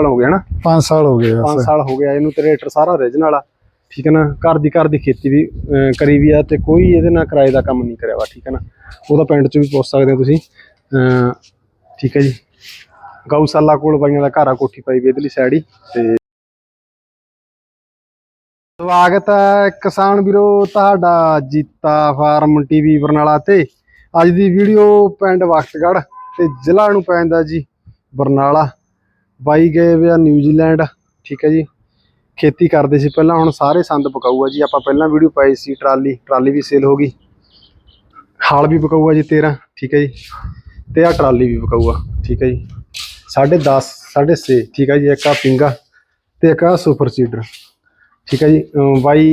ਸਾਲ ਹੋ ਗਿਆ ਨਾ 5 ਸਾਲ ਹੋ ਗਏ 5 ਬਸ। ਸਾਲ ਹੋ ਗਿਆ ਇਹਨੂੰ ਤੇ ਰੇਟਰ ਸਾਰਾ origignal ਆ। ਠੀਕ ਹੈ ਨਾ? ਘਰ ਦੀ ਘਰ ਦੀ ਖੇਤੀ ਵੀ ਕਰੀ ਵੀ ਆ ਤੇ ਕੋਈ ਇਹਦੇ ਨਾਲ ਕਿਰਾਏ ਦਾ ਕੰਮ ਨਹੀਂ ਕਰਿਆ ਵਾ ਠੀਕ ਹੈ ਨਾ? ਉਹਦਾ ਪਿੰਡ ਚ ਵੀ ਪੁੱਛ ਸਕਦੇ ਹੋ ਤੁਸੀਂ। ਠੀਕ ਹੈ ਜੀ। ਗਊਸ਼ਾਲਾ ਕੋਲ ਬਾਈਆਂ ਦਾ ਘਰ ਆ ਕੋਠੀ ਪਾਈ ਵੀ ਇਧਰਲੀ ਸਾਈਡ ਹੀ ਤੇ ਸਵਾਗਤ ਹੈ ਕਿਸਾਨ ਵੀਰੋ ਤੁਹਾਡਾ ਜੀਤਾ ਫਾਰਮ ਟੀਵੀ ਬਰਨਾਲਾ ਤੇ। ਅੱਜ ਦੀ ਵੀਡੀਓ ਪਿੰਡ ਵਖਤਗੜ੍ਹ ਤੇ ਜ਼ਿਲ੍ਹਾ ਨੂੰ ਪੈਂਦਾ ਜੀ ਬਰਨਾਲਾ। ਬਾਈ ਗਏ ਵੇ ਆ ਨਿਊਜ਼ੀਲੈਂਡ ਠੀਕ ਹੈ ਜੀ। ਖੇਤੀ ਕਰਦੇ ਸੀ ਪਹਿਲਾਂ, ਹੁਣ ਸਾਰੇ ਸੰਦ ਪਕਾਊ ਆ ਜੀ। ਆਪਾਂ ਪਹਿਲਾਂ ਵੀਡੀਓ ਪਾਈ ਸੀ, ਟਰਾਲੀ ਟਰਾਲੀ ਵੀ ਸੇਲ ਹੋ ਗਈ। ਹਾਲ ਵੀ ਪਕਾਊ ਆ ਜੀ 13 ਠੀਕ ਹੈ ਜੀ। ਤੇ ਆ ਟਰਾਲੀ ਵੀ ਪਕਾਊ ਆ ਠੀਕ ਹੈ ਜੀ। 10.5 6.5 ਠੀਕ ਹੈ ਜੀ। ਇੱਕ ਆ ਪਿੰਗਾ ਤੇ ਇੱਕ ਆ ਸੁਪਰ ਸੀਡਰ, ਠੀਕ ਹੈ ਜੀ। ਅਮ ਬਾਈ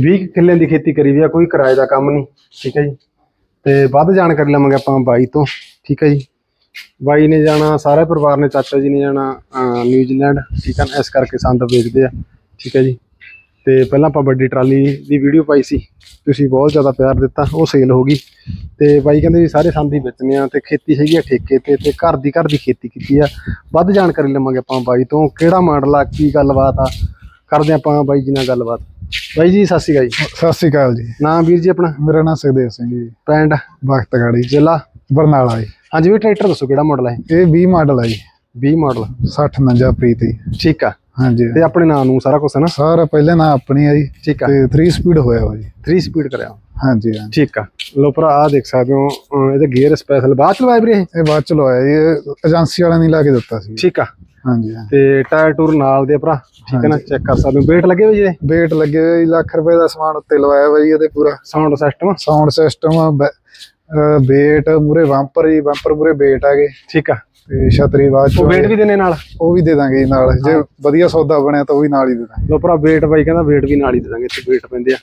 20 ਕਿੱਲੇ ਦੀ ਖੇਤੀ ਕਰੀ ਵੀ ਆ, ਕੋਈ ਕਿਰਾਏ ਦਾ ਕੰਮ ਨਹੀਂ, ਠੀਕ ਹੈ ਜੀ। ਤੇ ਵੱਧ ਜਾਣਕਾਰੀ ਲਵਾਂਗੇ ਆਪਾਂ ਬਾਈ ਤੋਂ, ਠੀਕ ਹੈ ਜੀ। ਬਾਈ ਨੇ ਜਾਣਾ, ਸਾਰੇ ਪਰਿਵਾਰ ਨੇ, ਚਾਚਾ ਜੀ ਨੇ ਜਾਣਾ ਨਿਊਜ਼ੀਲੈਂਡ, ਠੀਕ ਹੈ ਇਸ ਕਰਕੇ ਸੰਦ ਵੇਚਦੇ ਆ, ਠੀਕ ਹੈ ਜੀ। ਤੇ ਪਹਿਲਾਂ ਆਪਾਂ ਵੱਡੀ ਟਰਾਲੀ ਦੀ ਵੀਡੀਓ ਪਾਈ ਸੀ, ਤੁਸੀਂ ਬਹੁਤ ਜ਼ਿਆਦਾ ਪਿਆਰ ਦਿੱਤਾ, ਉਹ ਸੇਲ ਹੋ ਗਈ। ਤੇ ਬਾਈ ਕਹਿੰਦੇ ਜੀ, ਸਾਰੇ ਸੰਦ ਹੀ ਵੇਚਣੇ ਆ, ਤੇ ਖੇਤੀ ਹੈਗੀ ਆ ਠੇਕੇ ਤੇ ਤੇ ਘਰ ਦੀ ਘਰ ਦੀ ਖੇਤੀ ਕੀਤੀ ਆ। ਵੱਧ ਜਾਣਕਾਰੀ ਲਵਾਂਗੇ ਆਪਾਂ ਬਾਈ ਤੋਂ, ਕਿਹੜਾ ਮਾਡਲ ਆ, ਕੀ ਗੱਲਬਾਤ ਆ, ਕਰਦੇ ਆਪਾਂ ਬਾਈ ਜੀ ਨਾਲ ਗੱਲਬਾਤ। ਬਾਈ ਜੀ ਸਤਿ ਸ਼੍ਰੀ ਅਕਾਲ ਜੀ। ਸਤਿ ਸ੍ਰੀ ਅਕਾਲ ਜੀ। ਨਾਮ ਵੀਰ ਜੀ ਆਪਣਾ? ਮੇਰਾ ਨਾਮ ਸੁਖਦੇਵ ਸਿੰਘ ਜੀ। ਪਿੰਡ? ਵਕਤਗੜੀ ਜ਼ਿਲ੍ਹਾ? ਬਰਨਾਲਾ ਜੀ। ਹਾਂਜੀ ਵੀ ਟਰੈਕਟਰ ਦੱਸੋ ਕਿਹੜਾ ਮਾਡਲ ਹੈ ਇਹ? 20 ਮਾਡਲ ਹੈ ਜੀ। 20 ਮਾਡਲ 60 49 ਪ੍ਰੀਤੀ ਠੀਕ ਆ। ਹਾਂਜੀ। ਤੇ ਆਪਣੇ ਨਾਂ ਨੂੰ ਸਾਰਾ ਕੁਝ ਹੈ ਨਾ? ਸਾਰਾ ਪਹਿਲੇ ਨਾ ਆਪਣੀ ਹੈ ਜੀ। ਠੀਕ ਆ। ਤੇ 3 ਸਪੀਡ ਹੋਇਆ ਵਾ ਜੀ। 3 ਸਪੀਡ ਕਰਿਆ। ਹਾਂਜੀ ਹਾਂਜੀ। ਠੀਕ ਆ। ਲੋ ਭਰਾ ਆ ਦੇਖ ਸਕਦੇ ਹੋ ਅਹ ਇਹਦੇ ਗੇਅਰ ਸਪੈਸ਼ਲ ਬਾਅਦ ਚ ਲਵਾਏ ਵੀਰੇ ਇਹ? ਇਹ ਬਾਅਦ ਚ ਲਵਾਇਆ ਜੀ ਇਹ ਏਜੰਸੀ ਵਾਲਿਆਂ ਨੇ ਲਾ ਕੇ ਦਿੱਤਾ ਸੀ। ਠੀਕ ਆ। ਹਾਂਜੀ ਤੇ ਟਾਇਰ ਟੂਰ ਨਾਲ ਦੇ ਭਰਾ। ਠੀਕ ਹੈ ਨਾ ਚੈੱਕ ਕਰ ਸਕਦੇ ਹੋ। ਵੇਟ ਲੱਗੇ ਹੋਏ ਜੀ ਵੇਟ ਲੱਗੇ ਹੋਏ ਜੀ, ਲੱਖ ਰੁਪਏ ਦਾ ਸਮਾਨ ਉੱਤੇ ਲਵਾਇਆ ਜੀ ਇਹਦੇ ਪੂਰਾ। Sound system sound system weight ਮੂਰੇ ਬੰਪਰ ਜੀ ਬੰਪਰ ਮੂਰੇ ਵੇਟ ਆ ਗਏ। ਠੀਕ ਆ। ਤੇ ਛਤਰੀ ਬਾਅਦ ਚ ਉਹ ਵੇਟ ਵੀ ਦੇਣੇ ਨਾਲ? ਉਹ ਵੀ ਦੇ ਦਾਂਗੇ ਜੀ ਨਾਲ। ਜੇ ਵਧੀਆ ਸੌਦਾ ਬਣਿਆ ਤਾਂ ਉਹ ਵੀ ਨਾਲ ਹੀ ਦੇ ਦਾਂਗੇ। ਲੋ ਭਰਾ ਵੇਟ ਬਾਈ ਕਹਿੰਦਾ ਵੇਟ ਵੀ ਨਾਲ ਹੀ ਦੇ ਦਾਂਗੇ ਇੱਥੇ ਵੇਟ ਪੈਂਦੇ ਆ।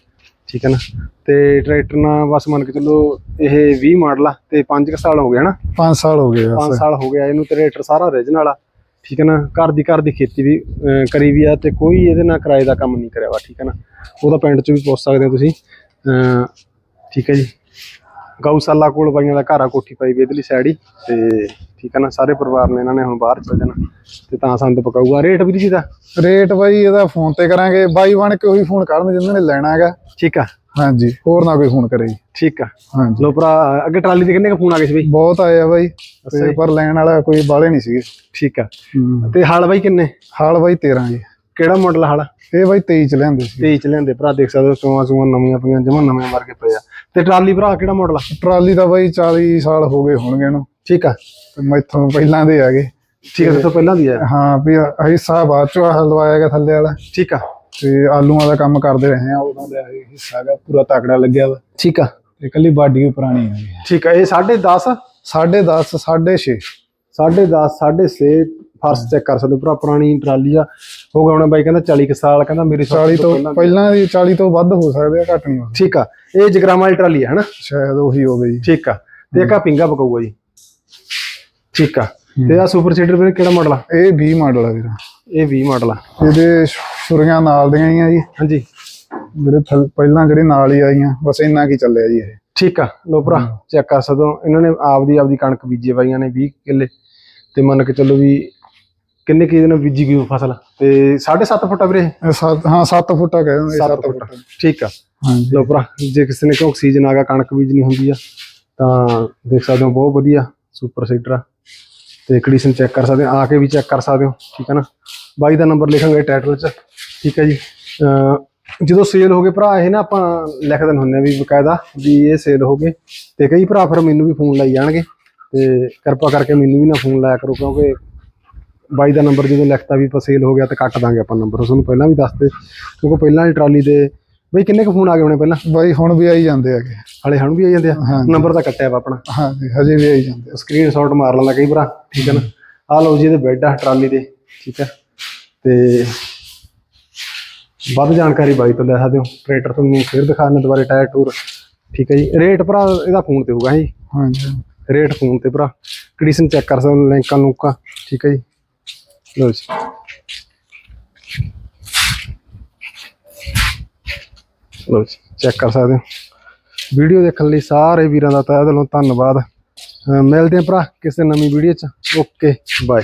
ਠੀਕ ਹੈ ਨਾ? ਤੇ ਟਰੈਕਟਰ ਨਾਲ ਬਸ ਮੰਨ ਕੇ ਚੱਲੋ ਇਹ 20 ਮਾਡਲ ਆ ਤੇ 5 ਸਾਲ ਹੋ ਗਏ ਹਨਾ? 5 ਸਾਲ ਹੋ ਗਏ 5 ਬਸ। ਸਾਲ ਹੋ ਗਿਆ ਇਹਨੂੰ ਟਰੈਕਟਰ ਸਾਰਾ origignal ਆ ਠੀਕ ਹੈ ਨਾ? ਘਰ ਦੀ ਘਰ ਦੀ ਖੇਤੀ ਵੀ ਕਰੀ ਵੀ ਆ ਤੇ ਕੋਈ ਇਹਦੇ ਨਾਲ ਕਿਰਾਏ ਦਾ ਕੰਮ ਨਹੀਂ ਕਰਿਆ ਵਾ ਠੀਕ ਹੈ ਨਾ? ਉਹਦਾ ਪਿੰਡ ਚ ਵੀ ਪੁੱਛ ਸਕਦੇ ਹੋ ਤੁਸੀਂ ਠੀਕ ਹੈ ਜੀ। ਗਊਸ਼ਾਲਾ ਕੋਲ ਬਾਈਆਂ ਦਾ ਘਰ ਆ ਕੋਠੀ ਪਾਈ ਵੀ ਇਧਰਲੀ ਸਾਈਡ ਹੀ ਤੇ ਠੀਕ ਹੈ ਨਾ ਸਾਰੇ ਪਰਿਵਾਰ ਨੇ ਇਹਨਾਂ ਨੇ ਹੁਣ ਬਾਹਰ ਚਲ ਜਾਣਾ ਤੇ ਤਾਂ ਸੰਦ ਪਕਾਊਗਾ। ਰੇਟ ਵੀ ਜੀ ਦਾ? ਰੇਟ ਬਾਈ ਇਹਦਾ ਫੋਨ ਤੇ ਕਰਾਂਗੇ ਬਾਈ ਬਣ ਕੇ ਉਹੀ ਫੋਨ ਕਰਨ ਜਿੰਨਾਂ ਨੇ ਲੈਣਾ ਹੈਗਾ। ਠੀਕ ਆ। ਹਾਂਜੀ ਹੋਰ ਨਾ ਕੋਈ ਫੋਨ ਕਰੇ ਜੀ। ਠੀਕ ਆ। ਹਾਂਜੀ। ਲੋ ਭਰਾ ਅੱਗੇ ਟਰਾਲੀ ਤੇ ਕਿੰਨੇ ਕ ਫੋਨ ਆ ਗਏ ਸੀ ਬਈ? ਬਹੁਤ ਆਏ ਆ ਬਾਈ ਤੇ। ਪਰ ਲੈਣ ਵਾਲਾ ਕੋਈ ਬਾਲੇ ਨਹੀਂ ਸੀਗੇ। ਠੀਕ ਆ। ਤੇ ਹਾਲ ਬਾਈ ਕਿੰਨੇ? ਹਾਲ ਬਾਈ 13 ਜੀ। ਕਿਹੜਾ ਮਾਡਲ ਹਾਲ? ਇਹ ਬਾਈ 23 ਚ ਲੈਂਦੇ ਸੀ। 23 ਚ ਲੈਂਦੇ। ਭਰਾ ਦੇਖ ਸਕਦੇ ਹੋ ਚੋਆਂ ਚੋਆਂ ਨਵੀਆਂ ਪਈਆਂ ਜਮਾਂ ਨਵੇਂ ਵਰਗੇ ਪਏ ਆ। ਤੇ ਟਰਾਲੀ ਭਰਾ ਕਿਹੜਾ ਮਾਡਲ ਆ? ਟਰਾਲੀ ਦਾ ਬਾਈ 40 ਸਾਲ ਹੋ ਗਏ ਹੋਣਗੇ ਇਹਨੂੰ। ਠੀਕ ਆ। ਤੇ ਮੈਥੋਂ ਪਹਿਲਾਂ ਦੇ ਆਗੇ ਠੀਕ ਆ ਤੋਂ ਪਹਿਲਾਂ ਦੀ ਆ। ਹਾਂ ਵੀ ਹਿੱਸਾ ਬਾਅਦ ਚੋਂ ਆਹ ਲਵਾਇਆ ਗਿਆ ਥੱਲੇ ਵਾਲਾ। ਠੀਕ ਆ। ਤੇ ਆਲੂਆਂ ਦਾ ਕੰਮ ਕਰਦੇ ਰਹੇ ਆ ਉਦੋਂ ਦਾ ਇਹ ਹਿੱਸਾ ਹੈਗਾ ਪੂਰਾ ਤਕੜਾ ਲੱਗਿਆ ਵਾ। ਠੀਕ ਆ। ਤੇ ਕੱਲੀ ਬਾਡੀ ਵੀ ਪੁਰਾਣੀ ਹੈ ਠੀਕ ਆ ਇਹ 10.5 10.5 6.5 10.5 6.5 ਫਰਸ਼ ਚੈੱਕ ਕਰ ਸਕਦੇ ਹੋ ਭਰਾ ਪੁਰਾਣੀ ਟਰਾਲੀ ਆ। ਹੋ ਗਿਆ ਹੁਣ ਬਾਈ ਕਹਿੰਦਾ 40 ਕੁ ਸਾਲ ਕਹਿੰਦਾ ਮੇਰੀ ਸੱਸ 40 ਤੋਂ ਪਹਿਲਾਂ ਦੀ। ਪਹਿਲਾਂ ਦੀ 40 ਤੋਂ ਵੱਧ ਹੋ ਸਕਦੇ ਆ ਘੱਟ ਨਹੀਂ ਠੀਕ ਆ ਇਹ ਜਗਰਾਮਾਂ ਵਾਲੀ ਟਰਾਲੀ ਆ ਹਨਾ? ਸ਼ਾਇਦ ਉਹੀ ਹੋਵੇ ਜੀ ਠੀਕ ਆ ਤੇ ਇੱਕ ਆ ਪਿੰਗਾ ਪਕਾਊਗਾ ਜੀ। ਠੀਕ ਆ ਤੇ ਆ ਸੁਪਰ ਸੀਡਰ ਵੀਰੇ ਕਿਹੜਾ ਮਾਡਲ ਆ? ਇਹ 20 ਮਾਡਲ ਆ ਵੀਰਾ। ਇਹ 20 ਮਾਡਲ ਆ। ਇਹਦੇ ਛੁਰੀਆਂ ਨਾਲ ਦੀਆਂ ਹੀ ਆ ਜੀ। ਹਾਂਜੀ। ਥੱਲ- ਪਹਿਲਾਂ ਜਿਹੜੇ ਨਾਲ ਹੀ ਆਈਆਂ ਬਸ ਇੰਨਾ ਕੀ ਚੱਲਿਆ ਜੀ ਇਹ। ਠੀਕ ਆ ਲੋ ਭਰਾ ਚੈੱਕ ਕਰ ਸਕਦੇ ਹੋ। ਇਹਨਾਂ ਨੇ ਆਪਦੀ ਆਪਦੀ ਕਣਕ ਬੀਜੀ ਬਾਈਆਂ ਨੇ 20 ਕਿੱਲੇ। ਤੇ ਮੰਨ ਕੇ ਚੱਲੋ ਵੀ ਕਿੰਨੇ ਕੀ ਦਿਨ ਬੀਜੀ ਗਈ ਉਹ ਫਸਲ? ਤੇ 7.5 ਫੁੱਟ ਆ ਵੀਰੇ ਇਹ? ਸੱਤ- ਹਾਂ 7 ਫੁੱਟਾ ਕਹਿ ਦਿੰਦੇ 7 ਫੁੱਟ। ਠੀਕ ਆ। ਹਾਂਜੀ। ਲੋ ਭਰਾ ਜੇ ਕਿਸੇ ਨੇ ਕੋਈ ਸੀਜ਼ਨ ਆ ਗਿਆ ਕਣਕ ਬੀਜਣੀ ਹੁੰਦੀ ਆ ਤਾਂ ਦੇਖ ਸਕਦੇ ਹੋ ਬਹੁਤ ਵਧੀਆ ਸੁਪਰ ਸੀਡਰ ਆ। ਤੇ ਕੰਡੀਸ਼ਨ ਚੈੱਕ ਕਰ ਸਕਦੇ ਆ ਆ ਕੇ ਵੀ ਚੈੱਕ ਕਰ ਸਕਦੇ ਹੋ ਠੀਕ ਹੈ ਨਾ? ਬਾਈ ਦਾ ਨੰਬਰ ਲਿਖਾਂਗੇ ਟਾਈਟਲ 'ਚ ਠੀਕ ਹੈ ਜੀ। ਅਹ ਜਦੋਂ ਸੇਲ ਹੋ ਗਏ ਭਰਾ ਇਹ ਨਾ ਆਪਾਂ ਲਿਖ ਦਿੰਦੇ ਹੁੰਦੇ ਆ ਵੀ ਬਕਾਇਦਾ ਵੀ ਇਹ ਸੇਲ ਹੋ ਗਏ। ਤੇ ਕਈ ਭਰਾ ਫਿਰ ਮੈਨੂੰ ਵੀ ਫੋਨ ਲਾਈ ਜਾਣਗੇ ਤੇ ਕਿਰਪਾ ਕਰਕੇ ਮੈਨੂੰ ਵੀ ਨਾ ਫੋਨ ਲਾਇਆ ਕਰੋ ਕਿਉਂਕਿ ਬਾਈ ਦਾ ਨੰਬਰ ਜਦੋਂ ਲਿਖਤਾ ਵੀ ਸੇਲ ਹੋ ਗਿਆ ਤਾਂ ਕੱਟ ਦਾਂਗੇ ਆਪਾਂ ਨੰਬਰ। ਤੁਹਾਨੂੰ ਪਹਿਲਾਂ ਵੀ ਦੱਸਦੇ ਕਿਉਂਕਿ ਪਹਿਲਾਂ ਦੀ ਟਰਾਲੀ ਦੇ ਬਈ ਕਿੰਨੇ ਕੁ ਫੋਨ ਆ ਗਏ ਹੋਣੇ ਪਹਿਲਾਂ? ਬਾਈ ਹੁਣ ਵੀ ਆਈ ਜਾਂਦੇ ਹੈਗੇ। ਹਲੇ ਹੁਣ ਵੀ ਆ ਜਾਂਦੇ ਆ? ਹਾਂ ਨੰਬਰ ਤਾਂ ਕੱਟਿਆ ਵਾ ਆਪਣਾ। ਹਾਂਜੀ ਹਜੇ ਵੀ ਆਈ ਜਾਂਦੇ ਸਕਰੀਨਸ਼ਾਟ ਮਾਰ ਲੈਂਦਾ ਕਈ ਭਰਾ ਠੀਕ ਹੈ ਨਾ? ਆ ਲਓ ਜੀ ਇਹਦੇ ਬੈੱਡ ਆ ਟਰਾਲੀ ਦੇ ਠੀਕ ਹੈ? ਤੇ ਵੱਧ ਜਾਣਕਾਰੀ ਬਾਈ ਤੋਂ ਲੈ ਸਕਦੇ ਹੋ। ਟਰੈਕਟਰ ਤੁਹਾਨੂੰ ਫਿਰ ਦਿਖਾਣੇ ਦੁਬਾਰੇ ਟਾਇਰ ਟੂਰ ਠੀਕ ਹੈ ਜੀ। ਰੇਟ ਭਰਾ ਇਹਦਾ ਫੋਨ ਤੇ ਹੋਊਗਾ ਜੀ। ਹਾਂਜੀ। ਰੇਟ ਫੋਨ ਤੇ ਭਰਾ। ਕੰਡੀਸ਼ਨ ਚੈੱਕ ਕਰ ਸਕਦੇ ਹੋ ਲਿੰਕਾਂ ਲੁੰਕਾਂ। ਠੀਕ ਹੈ ਜੀ। ਲਓ ਜੀ ਲਓ ਜੀ ਚੈੱਕ ਕਰ ਸਕਦੇ ਹੋ। ਵੀਡੀਓ ਦੇਖਣ ਲਈ ਸਾਰੇ ਵੀਰਾਂ ਦਾ ਤਹਿ ਦਿਲੋਂ ਧੰਨਵਾਦ। ਮਿਲਦੇ ਹਾਂ ਭਰਾ ਕਿਸੇ ਨਵੀਂ ਵੀਡੀਓ ਚ। Okay bye